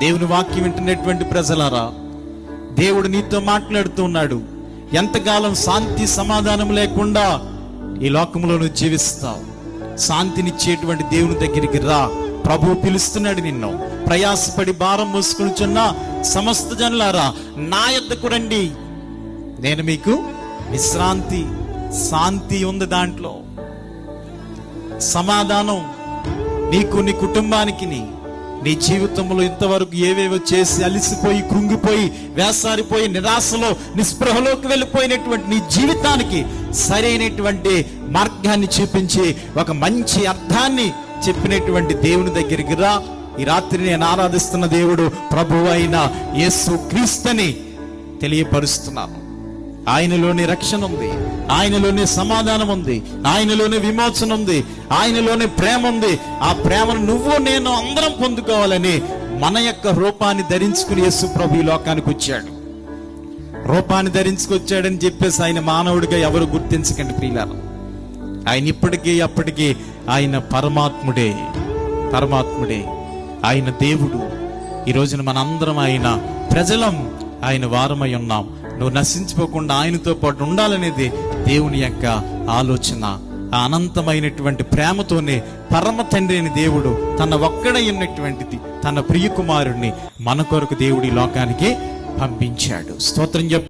దేవుని వాక్యం వింటున్నటువంటి ప్రజలారా దేవుడు నీతో మాట్లాడుతున్నాడు ఎంతకాలం శాంతి సమాధానం లేకుండా ఈ లోకంలో నువ్వు జీవిస్తావు. శాంతినిచ్చేటువంటి దేవుని దగ్గరికి రా. ప్రభు పిలుస్తున్నాడు నిన్ను. ప్రయాసపడి భారం మోసుకునిచున్న సమస్త జనులారా నా ఎద్దకు రండి. నేను మీకు విశ్రాంతి శాంతి ఉంది దాంట్లో. సమాధానం నీకు నీ కుటుంబానికి నీ జీవితంలో ఇంతవరకు ఏవేవో చేసి అలిసిపోయి కృంగిపోయి వేసారిపోయి నిరాశలో నిస్పృహలోకి వెళ్ళిపోయినటువంటి నీ జీవితానికి సరైనటువంటి మార్గాన్ని చూపించి ఒక మంచి అర్థాన్ని చెప్పినటువంటి దేవుని దగ్గరికి రా. ఈ రాత్రి నేను ఆరాధిస్తున్న దేవుడు ప్రభు అయిన యేసు క్రీస్తుని తెలియపరుస్తున్నాను. ఆయనలోని రక్షణ ఉంది. ఆయనలోనే సమాధానం ఉంది. ఆయనలోనే విమోచన ఉంది. ఆయనలోనే ప్రేమ ఉంది. ఆ ప్రేమను నువ్వు నేను అందరం పొందుకోవాలని మన యొక్క రూపాన్ని ధరించుకుని యేసు ప్రభు ఈ లోకానికి వచ్చాడు. రూపాన్ని ధరించుకొచ్చాడని చెప్పేసి ఆయన మానవుడిగా ఎవరు గుర్తించకండి ప్రియులారా. ఆయన ఇప్పటికీ అప్పటికీ ఆయన పరమాత్ముడే. పరమాత్ముడే. ఆయన దేవుడు. ఈ రోజున మనందరం ఆయన ప్రజలం. ఆయన వారమై ఉన్నాం. నువ్వు నశించిపోకుండా ఆయనతో పాటు ఉండాలనేది దేవుని యొక్క ఆలోచన. ఆ అనంతమైనటువంటి ప్రేమతోనే పరమ తండ్రి అయిన దేవుడు తన ఒక్కడైనటువంటిది తన ప్రియకుమారుణ్ణి మన కొరకు దేవుడి లోకానికి పంపించాడు. స్తోత్రం